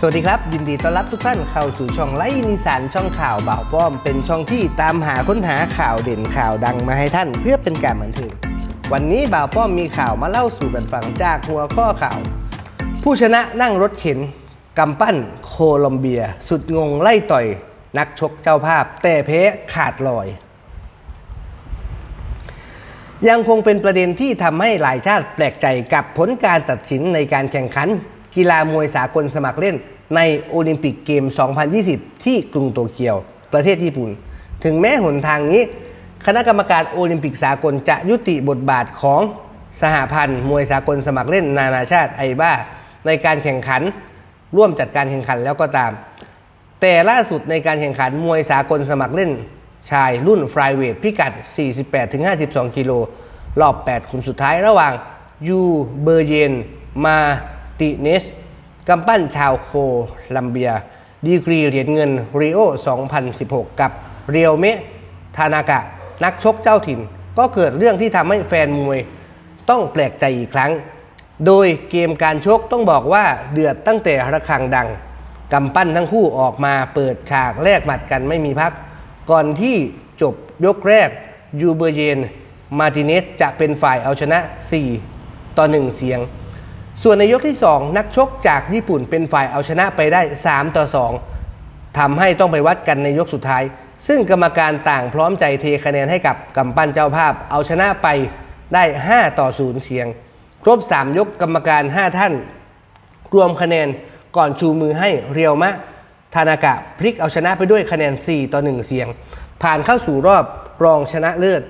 สวัสดีครับ ยินดีต้อนรับทุกท่านเข้าสู่ช่องไลฟ์นิสานช่องข่าวบ่าวป้อม เป็นช่องที่ตามหาค้นหาข่าวเด่นข่าวดังมาให้ท่านเพื่อเป็นการบันเทิงวันนี้บ่าวป้อมมีข่าวมาเล่าสู่กันฟังจากหัวข้อข่าว ผู้ชนะนั่งรถเข็นกำปั้นโคลอมเบีย สุดงงไล่ต่อยนักชกเจ้าภาพ แต่เพขาดลอย ยังคงเป็นประเด็นที่ทำให้หลายชาติแปลกใจกับผลการตัดสินในการแข่งขัน กีฬามวยสากลสมัครเล่น ในโอลิมปิกเกม 2020 ที่กรุงโตเกียว ประเทศญี่ปุ่น ถึงแม้หนทางนี้ คณะกรรมการโอลิมปิกสากลจะยุติบทบาทของสหพันธ์มวยสากลสมัครเล่นนานาชาติไอบ้าในการแข่งขัน ร่วมจัดการแข่งขันแล้วก็ตาม แต่ล่าสุดในการแข่งขันมวยสากลสมัครเล่น ชายรุ่นฟรายเวทพิกัด 48-52 กิโลรอบ 8 คนสุดท้ายระหว่างยูเบอร์เยนมา ติเนสกำปั้นชาวโคลัมเบีย ดีกรีเหรียญเงินริโอ 2016 กับเรียวเมทานากะ นักชกเจ้าถิ่น ก็เกิดเรื่องที่ทำให้แฟนมวยต้องแปลกใจอีกครั้ง โดยเกมการชกต้องบอกว่าเดือดตั้งแต่ระฆังดังกำปั้นทั้งคู่ออกมาเปิดฉากแลกหมัดกันไม่มีพัก ก่อนที่จบยกแรกยูเบย์เยน มาติเนสจะเป็นฝ่ายเอาชนะ 4 ต่อ 1 เสียง ส่วนในยกที่ 2 นักชกจากญี่ปุ่นเป็นฝ่ายเอาชนะไปได้ 3 ต่อ 2ทำให้ต้องไปวัดกันในยกสุดท้าย ซึ่งกรรมการต่างพร้อมใจเทคะแนนให้กับกำปั้นเจ้าภาพ เอาชนะไปได้ 5 ต่อ 0 เสียง ครบ 3 ยกกรรมการ 5 ท่าน รวมคะแนนก่อนชูมือให้เรียวมะทานากะพลิกเอาชนะไปด้วยคะแนน 4 ต่อ 1 เสียง ผ่านเข้าสู่รอบรองชนะเลิศ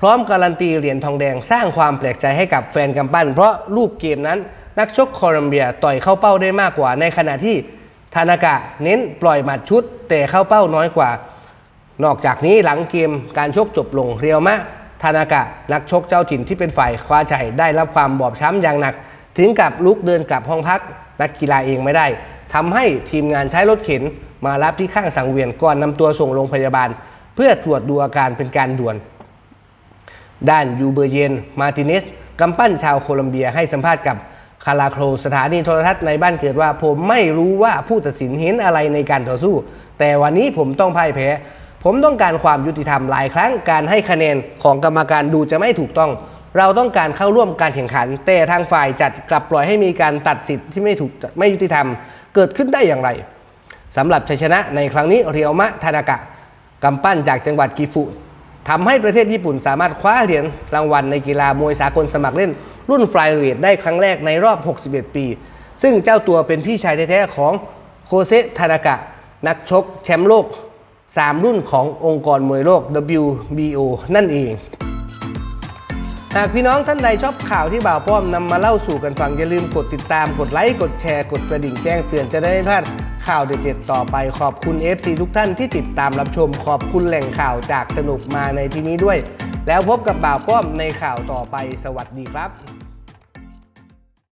พร้อมการันตีเหรียญทองแดงสร้างความแปลกใจให้กับแฟนกำปั้น เพราะรูปเกมนั้นนักชกโคลัมเบียต่อยเข้าเป้าได้มากกว่า ในขณะที่ทานากะเน้นปล่อยหมัดชุด แต่เข้าเป้าน้อยกว่า นอกจากนี้หลังเกมการชกจบลงเรียวมะทานากะนักชกเจ้าถิ่นที่เป็นฝ่ายคว้าชัยได้รับความบอบช้ำอย่างหนัก ถึงกับลุกเดินกลับห้องพัก นักกีฬาเองไม่ได้ทำให้ทีมงานใช้รถเข็น มารับที่ข้างสังเวียนก่อนนำตัวส่งโรงพยาบาล เพื่อตรวจดูอาการเป็นการด่วน ด้านยูเบอร์เยน มาร์ติเนสกำปั้นชาวโคลัมเบียให้สัมภาษณ์กับคาราโครสถานีโทรทัศน์ในบ้านเกิดว่า ผมไม่รู้ว่าผู้ตัดสินเห็นอะไรในการต่อสู้ แต่วันนี้ผมต้องพ่ายแพ้ ผมต้องการความยุติธรรมหลายครั้งการให้คะแนนของกรรมการดูจะไม่ถูกต้อง เราต้องการเข้าร่วมการแข่งขัน แต่ทางฝ่ายจัดกลับปล่อยให้มีการตัดสิทธิ์ที่ไม่ถูกไม่ยุติธรรม เกิดขึ้นได้อย่างไรสำหรับชัยชนะในครั้งนี้เรียวมะทานากะกำปั้นจากจังหวัดกิฟุ ทำให้ประเทศญี่ปุ่นสามารถคว้าเหรียญรางวัลในกีฬามวยสากลสมัครเล่น รุ่นฟลายเวทได้ครั้งแรกในรอบ 61 ปี ซึ่งเจ้าตัวเป็นพี่ชายแท้ๆของโคเซทานากะ นักชกแชมป์โลก 3 รุ่นขององค์กรมวยโลก WBO นั่นเอง หากพี่น้องท่านใดชอบข่าวที่บ่าวป้อมนำมาเล่าสู่กันฟังอย่าลืมกดติดตามกดไลค์กดแชร์กดกระดิ่งแจ้งเตือนจะได้ไม่พลาด ข่าวเด็ดๆต่อไปขอบคุณ FC ทุกท่านที่ติดตามรับชมขอบคุณแหล่งข่าวจากสนุกมาในที่นี้ด้วย แล้วพบกับบ่าวป้อมในข่าวต่อไปสวัสดีครับ